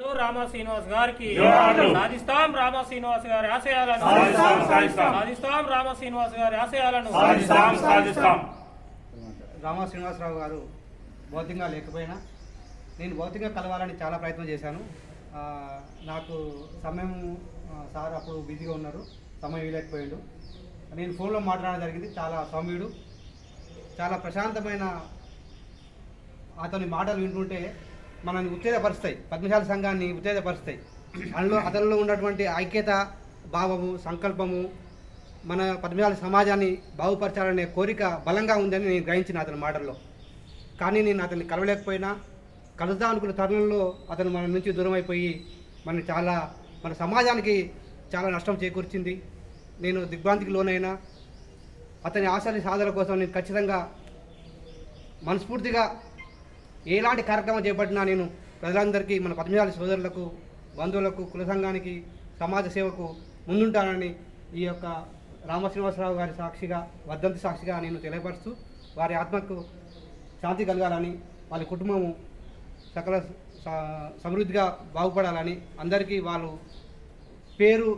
రామా శ్రీనివాస్ గారికి. సాధిస్తాం రామా శ్రీనివాస్ గారి ఆశయాలను. సాధిస్తాం, రామా శ్రీనివాస్ గారి ఆశయాలను. రామా శ్రీనివాసరావు గారు భౌతికంగా లేకపోయినా నేను భౌతికంగా కలవాలని చాలా ప్రయత్నం చేశాను. ఆ, నాకు సమయం సార్ అప్పుడు బిజీగా ఉన్నారు సమయం ఇవ్వలేకపోయాడు. నేను ఫోన్లో మాట్లాడడం జరిగింది చాలా సౌమ్యుడు. చాలా ప్రశాంతమైన అతని మాటలు వింటుంటే మనల్ని ఉత్తేజపరుస్తాయి. పద్మశాల సంఘాన్ని ఉత్తేజపరుస్తాయి. అందులో అతనిలో ఉన్నటువంటి ఐక్యత భావము సంకల్పము మన పద్మశాల సమాజాన్ని బాగుపరచాలనే కోరిక బలంగా ఉందని నేను గ్రహించిన అతని మాటల్లో. కానీ నేను అతన్ని కలవలేకపోయినా కలుద్దాం అనుకున్న తరుణంలో అతను మన నుంచి దూరం అయిపోయి మన చాలా మన సమాజానికి చాలా నష్టం చేకూర్చింది. నేను దిగ్భ్రాంతికి లోనైనా అతని ఆశని సాధన కోసం నేను ఖచ్చితంగా మనస్ఫూర్తిగా ఎలాంటి కార్యక్రమం చేపట్టినా నేను ప్రజలందరికీ మన పద్మశాలి సోదరులకు బంధువులకు కుల సంఘానికి సమాజ సేవకు ముందుంటానని ఈ యొక్క రామశ్రీనివాసరావు గారి సాక్షిగా వర్ధంతి సాక్షిగా నేను తెలియపరుస్తూ వారి ఆత్మకు శాంతి కలగాలని వాళ్ళ కుటుంబము సకల సమృద్ధిగా బాగుపడాలని అందరికీ వాళ్ళు పేరు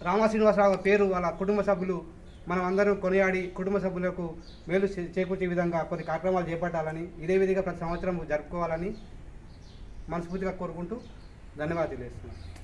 రామశ్రీనివాసరావు పేరు వాళ్ళ కుటుంబ సభ్యులు మనం అందరం కొనియాడి కుటుంబ సభ్యులకు మేలు చే- చేకూర్చే విధంగా కొన్ని కార్యక్రమాలు చేపట్టాలని ఇదే విధంగా ప్రతి సంవత్సరం జరుపుకోవాలని మనస్ఫూర్తిగా కోరుకుంటూ ధన్యవాదాలు తెలియజేస్తున్నాను.